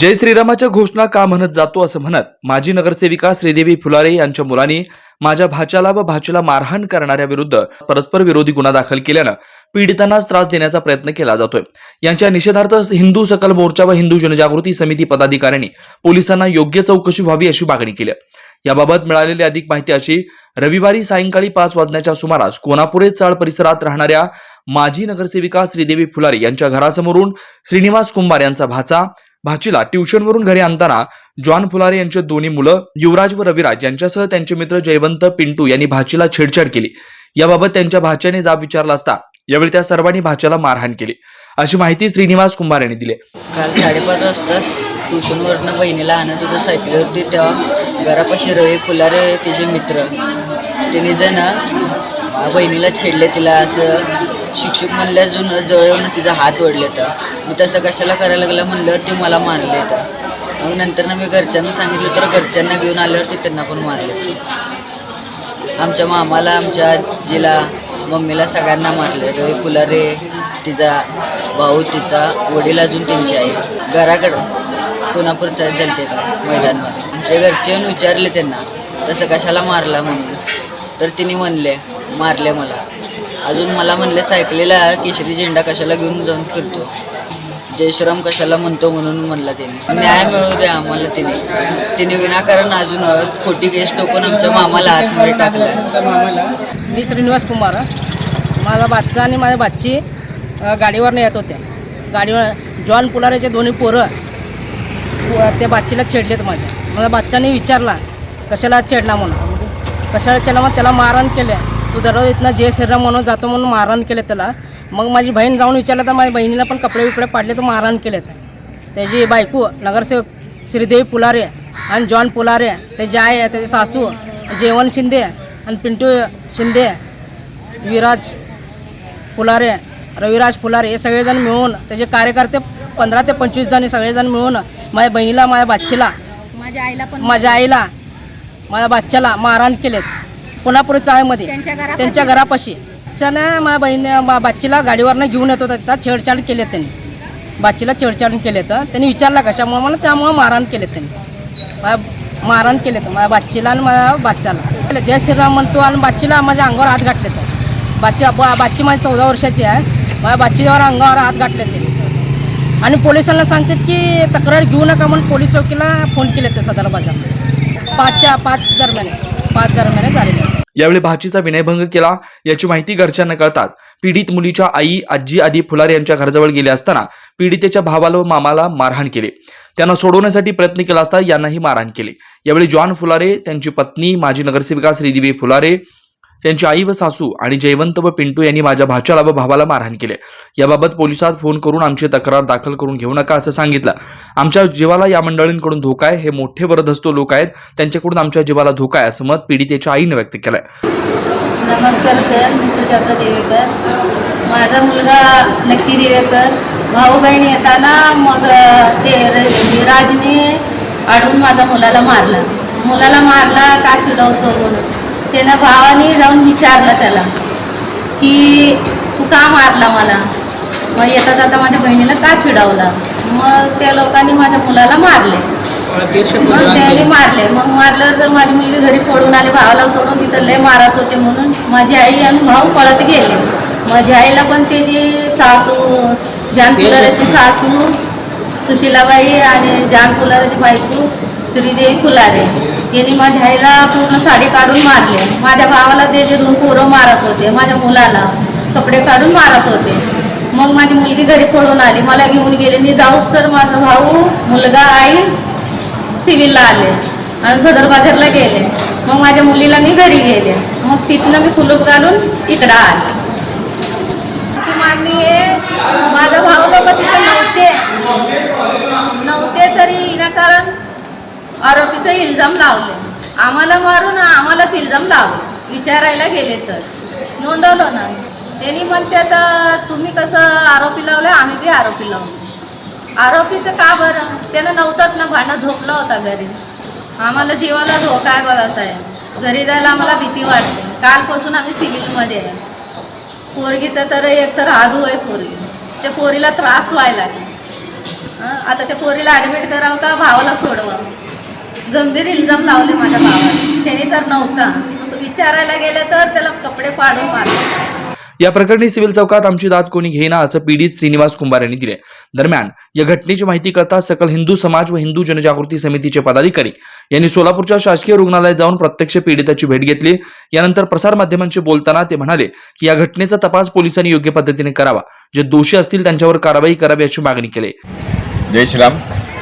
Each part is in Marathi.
जय श्रीरामाच्या घोषणा का म्हणत जातो असं म्हणत माजी नगरसेविका श्रीदेवी फुलारे यांच्या मुलांनी माझ्या भाच्याला व भाचीला मारहाण करणाऱ्या विरुद्ध परस्पर विरोधी गुन्हा दाखल केल्यानं पीडितांनाच त्रास देण्याचा प्रयत्न केला जातोय. यांच्या निषेधार्थ हिंदू सकल मोर्चा व हिंदू जनजागृती समिती पदाधिकाऱ्यांनी पोलिसांना योग्य चौकशी व्हावी अशी मागणी केली. याबाबत मिळालेली अधिक माहिती अशी रविवारी सायंकाळी पाच वाजण्याच्या सुमारास कोनापुरे चाळ परिसरात राहणाऱ्या माजी नगरसेविका श्रीदेवी फुलारे यांच्या घरासमोरून श्रीनिवास कुंभार यांचा भाचा भाचीला ट्युशनवरून घरी आणताना जॉन फुलारे यांचे दोन्ही मुलं युवराज व रविराज यांच्यासह त्यांचे मित्र जयवंत पिंटू यांनी भाचीला छेडछाड केली. याबाबत त्यांच्या भाच्याने जाब विचारला असता यावेळी त्या सर्वांनी भाच्याला मारहाण केली. अशी माहिती श्रीनिवास कुंभार यांनी दिली. काल साडेपाच वाजताच ट्युशनवरनं बहिणीला आणत होतो सायकलीवरती तेव्हा घरापाशी रवी फुलारे तिचे मित्र. त्यांनी जण ना बहिणीला छेडले तिला असं शिक्षक म्हणलं अजून जवळून तिचा हात ओढले तर. मी तसं कशाला करायला लागलं म्हणलं ते मला मारले तर. मग नंतर मी घरच्यांना सांगितलं तर घरच्यांना घेऊन आल्यावर ते त्यांना पण मारले. आमच्या मामाला आमच्या आजीला मम्मीला सगळ्यांना मारले. रवी फुलारे तिचा भाऊ तिचा वडील अजून त्यांची आई. घराकडं कोणापूरचा ते का मैदानमध्ये. आमच्या घरचे येऊन विचारले त्यांना तसं कशाला मारला म्हणून? तर तिने म्हणले मारले मला. अजून मला म्हणले सायकलीला केशरी झेंडा कशाला घेऊन जाऊन फिरतो. जयश्राम कशाला म्हणतो म्हणून म्हणला त्याने न्याय मिळू द्या आम्हाला तिने. तिने विनाकारण अजून खोटी केस टोकून आमच्या मामाला आतमध्ये टाकलं मी श्रीनिवास कुमार. माझा बादचा आणि माझ्या बादची गाडीवरनं येत होत्या. गाडीवर जॉन पुलारेचे दोन्ही पोरं त्या बादचीला छेडलेत माझ्या. मला बाच्चाने विचारला कशाला छेडला म्हणून? कशाला छेडला मग त्याला मारहाण केलं तू दररोज इथनं जय श्रीराम म्हणून जातो म्हणून मारहाण केले त्याला मग माझी बहीण जाऊन विचारलं तर माझ्या बहिणीला पण कपडे बिपडे पाडले तर मारहाण केले त्याची बायको नगरसेवक श्रीदेवी पुलारे आणि जॉन पुलारे त्याची आई आहे त्याची सासू जेवण शिंदे आणि पिंटू शिंदे विराज फुलारे रविराज फुलारे हे सगळेजण मिळून त्याचे कार्यकर्ते पंधरा ते पंचवीस जण सगळेजण मिळून माझ्या बहिणीला माझ्या बाच्चीला माझ्या आईला पण माझ्या आईला माझ्या बाच्च्याला मारहाण केलेत. पुन्हा चाळीमध्ये त्यांच्या घरापाशी. त्यानं माझ्या बहिणी मा- बाच्चीला गाडीवरनं घेऊन येत होता. छेडछाड केले त्यांनी. बाच्चीला छेडछाड केले तर त्यांनी विचारला कशामुळे? मला त्यामुळं मारहाण केले त्यांनी. मारहाण केले तर माझ्या बाच्चीला आणि माझ्या बाच्च्याला जय श्रीराम म्हणतो आणि बाच्चीला माझ्या अंगावर हात घातले तर बाच्ची बाच्ची माझी चौदा वर्षाची आहे. माझ्या बाच्चीवर अंगावर हात घातले त्यांनी. आणि पोलिसांना सांगतात की तक्रार घेऊ नका म्हणून पोलीस चौकीला फोन केले ते सदर बाजार पाचच्या पाच दरम्यान. पाच दरम्यान झालेले यावेळी भाचीचा विनयभंग केला याची माहिती घरच्यांना कळतात. पीडित मुलीच्या आई आजी आदी फुलारे यांच्या घराजवळ गेले असताना पीडितेच्या भावाला व मामाला मारहाण केले. त्यांना सोडवण्यासाठी प्रयत्न केला असता यांनाही मारहाण केले. यावेळी जॉन फुलारे त्यांची पत्नी माजी नगरसेविका श्रीदेवी फुलारे त्यांची आई व सासू आणि जयवंत व पिंटू यांनी माझ्या भाच्याला व भावाला मारहाण केले. याबाबत पोलिसात फोन करून आमची तक्रार दाखल करून घेऊ नका असं सांगितलं. आमच्या जीवाला या मंडळींकडून धोका आहे हे मोठे वरदहस्त लोक आहेत त्यांच्याकडून आमच्या जीवाला धोका आहे असं मत पीडितेच्या आईने व्यक्त केलंय. नमस्कार सर मी सुजाता देवेकर. माझा मुलगा नक्की देवेकर. भाऊ बहिणी येताना मग ते राजने अडून माझ्या मुलाला मारला. मुलाला मारला का चिडवतो म्हणून? त्यानं भावाने जाऊन विचारलं त्याला की तू का मारला मला? मग येता जाता माझ्या बहिणीला का चिडवला? मग त्या लोकांनी माझ्या मुलाला मारले. मग त्याने मारले. मग मारल्यावर तर माझी मुलगी घरी पळून आली भावाला सोडून तिथं लय मारत होते म्हणून माझी आई आणि भाऊ पळत गेले. माझ्या आईला पण त्याची सासू जान फुलाराची सासू सुशीलाबाई आणि जान फुलाराची बायको श्रीदेवी फुलारे. यांनी माझ्या आईला पूर्ण साडी काढून मारले. माझ्या भावाला ते जे दोन पोरं मारत होते माझ्या मुलाला कपडे काढून मारत होते. मग माझी मुलगी घरी पळून आली. मला घेऊन गेले. मी जाऊच तर माझा भाऊ मुलगा आई सिव्हिलला आले आणि सदर बाजारला गेले. मग माझ्या मुलीला मी घरी गेले. मग तिथनं मी कुलूप घालून इकडं आले. ती मागणी आहे माझा भाऊ लोक तिथे नव्हते. नव्हते तरी विनाकारण आरोपीचं इल्जाम लावले. आम्हाला मारून आम्हालाच इल्जाम लावले. विचारायला गेले तर. नोंदवलं ना. त्यांनी आता तुम्ही कसं आरोपी लावले आम्ही बी आरोपी लावलो. आरोपीचं का बरं? त्यानं नव्हतंच ना. भांडं झोपला होता घरी. आम्हाला जीवाला धोका आहे घरी जायला आम्हाला भीती वाटते. कालपासून आम्ही सिव्हिलमध्ये आहे. पोरगीचं तर एक तर आधू आहे पोरगी. त्या पोरीला त्रास व्हायला आता त्या पोरीला ॲडमिट करावं का? भावाला सोडवं गंभीर इल्जाम लावले माझ्या भावाला त्याने तर नव्हता. विचारायला गेलं तर त्याला कपडे फाडून मारले. या प्रकरणी सिव्हिल चौकात आमची दाद कोणी घेईना असं पीडित श्रीनिवास कुंभार यांनी दिले दरम्यान या घटनेची माहिती कळता सकल हिंदू समाज व हिंदू जनजागृती समितीचे पदाधिकारी यांनी सोलापूरच्या शासकीय रुग्णालयात जाऊन प्रत्यक्ष पीडिताची भेट घेतली. यानंतर प्रसारमाध्यमांशी बोलताना ते म्हणाले की या घटनेचा तपास पोलिसांनी योग्य पद्धतीने करावा. जे दोषी असतील त्यांच्यावर कारवाई करावी अशी मागणी केली. जय श्रीराम.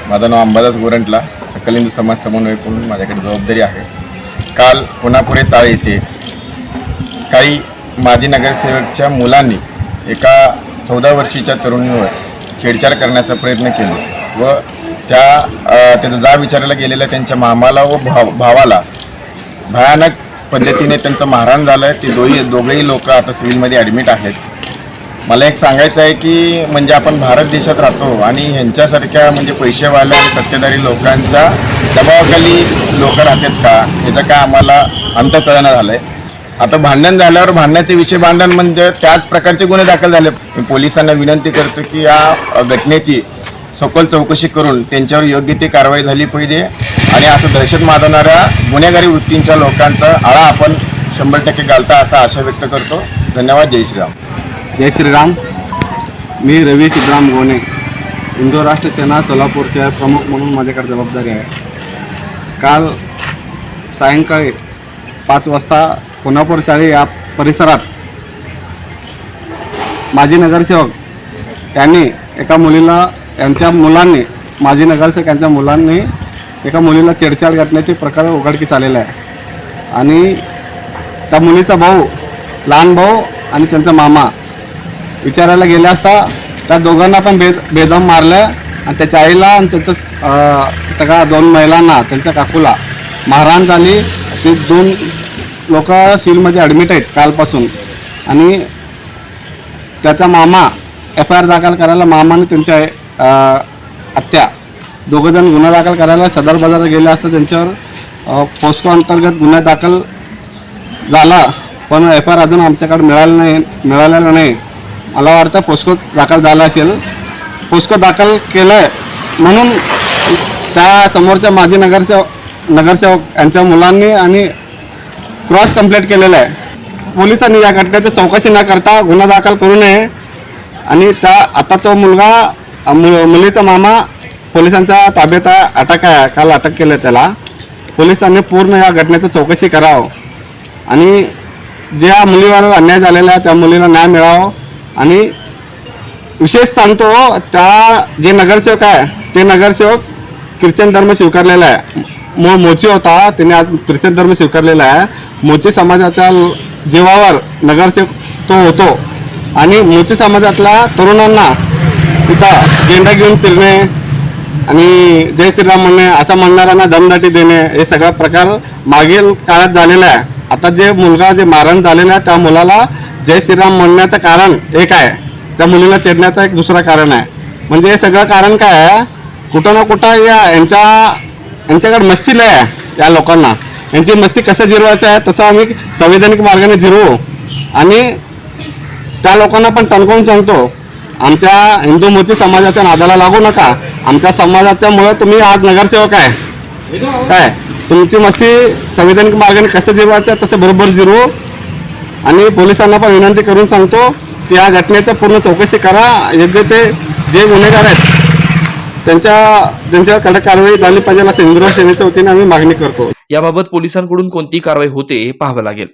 माझं नाव अंबादास गोरंटला. सकल हिंदू समाज समन्वयक म्हणून माझ्याकडे जबाबदारी आहे. काल पुणापुरे चाळ येथे काही माजी नगरसेवकच्या मुलांनी एका चौदा वर्षीच्या तरुणीवर छेडछाड करण्याचा प्रयत्न केला व त्या त्याचा जा विचारायला गेलेल्या त्यांच्या मामाला व भाव भावाला भयानक पद्धतीने त्यांचं मारहाण झालं आहे ते दोही दोघंही लोक आता सिव्हिलमध्ये ॲडमिट आहेत. मला एक सांगायचं आहे की म्हणजे आपण भारत देशात राहतो आणि ह्यांच्यासारख्या म्हणजे पैसेवाल्या आणि सत्तेधारी लोकांच्या दबावाखाली लोक राहतात का? याचं काय आम्हाला अंतकळणं झालं आहे आता भांडण झाल्यावर भांडण्याचे विषय भांडण म्हणजे त्याच प्रकारचे गुन्हे दाखल झाले. मी पोलिसांना विनंती करतो की या घटनेची सखोल चौकशी करून त्यांच्यावर योग्य ती कारवाई झाली पाहिजे आणि असं दहशत माजवणाऱ्या गुन्हेगारी वृत्तींच्या लोकांचा आळा आपण शंभर टक्के घालता असा आशा व्यक्त करतो. धन्यवाद. जय श्रीराम. जय श्रीराम. मी रवी सिद्धराम गोने. इंदोर राष्ट्र सेना शहर प्रमुख म्हणून माझ्याकडे जबाबदारी आहे. काल सायंकाळी पाच वाजता कोल्हापूर चाळी या परिसरात माजी नगरसेवक यांनी एका मुलीला यांच्या मुलांनी माजी नगरसेवक यांच्या मुलांनी एका मुलीला छेडछाड घातल्याचे प्रकार उघडकीस आलेला आहे. आणि त्या मुलीचा भाऊ लहान भाऊ आणि त्यांचा मामा विचारायला गेले असता त्या दोघांना पण बेद बेदम मारलं आणि त्याच्या आईला आणि त्याचं सगळ्या दोन महिलांना त्यांच्या काकूला. मारहाण झाली ते दोन लोक सिव्हिलमध्ये ॲडमिट आहेत कालपासून. आणि त्याचा मामा एफ आय आर दाखल करायला मामाने त्यांच्या अं, आत्या दोघंजण गुन्हा दाखल करायला सदर बाजारात गेले असता त्यांच्यावर पोस्को अंतर्गत गुन्हा दाखल झाला. पण एफ आय आर अजून आमच्याकडे मिळालं नाही मिळालेला नाही. मला वाटतं पोस्को दाखल झाला असेल. पोस्को दाखल केलं आहे म्हणून त्या समोरच्या माजी नगरसेवक नगरसेवक यांच्या मुलांनी आणि क्रॉस कंप्लेंट केलेलं आहे. पोलिसांनी या घटनेची चौकशी न करता गुन्हा दाखल करू नये. आणि त्या आता तो मुलगा मु- मुलीचा मामा पोलिसांच्या ताब्यात अटक आहे काल अटक केलं त्याला. पोलिसांनी पूर्ण या घटनेचं चौकशी करावं. आणि ज्या मुलीवर अन्याय झालेला आहे त्या मुलीला न्याय मिळावं. आणि विशेष सांगतो त्या जे नगरसेवक आहे ते नगरसेवक ख्रिश्चन धर्म स्वीकारलेला आहे. मूळ मोची होता त्याने आज ख्रिश्चन धर्म स्वीकारलेला आहे. मोची समाजाच्या जीवावर नगरसेवक तो होतो आणि मोची समाजातल्या तरुणांना तिथं झेंडा घेऊन फिरणे आणि जय श्रीराम म्हणणे असं म्हणणाऱ्यांना दमदाटी देणे हे सगळा प्रकार मागील काळात झालेला आहे. आता जे मुलगा जे मारण झालेला आहे त्या मुलाला जय श्रीराम म्हणण्याचं कारण एक आहे. त्या मुलीला चेडण्याचं एक दुसरं कारण आहे. म्हणजे हे सगळं कारण काय आहे? कुठं ना कुठं या यांच्या यांच्याकडे मस्ती लय आहे या लोकांना. यांची मस्ती कसं जिरवायचं आहे तसं आम्ही संवैधानिक मार्गाने जिरवू. आणि त्या लोकांना पण टणकवून सांगतो आमच्या हिंदू मोची समाजाच्या नादाला लागू नका. आमच्या समाजाच्या मुळे तुम्ही आज नगरसेवक आहे. काय? तुमची मस्ती संविधानिक मार्गाने कसं जिरवायचं आहे तसं बरोबर जिरवू. आणि पोलिसांना पण विनंती करून सांगतो की या घटनेचं पूर्ण चौकशी करा. योग्य ते जे गुन्हेगार आहेत त्यांच्या त्यांच्यावर कडक कारवाई झाली पाहिजे असं हिंदू सेनेच्या वतीने आम्ही मागणी करतो. याबाबत पोलिसांकडून कोणती कारवाई होते हे पाहावं लागेल.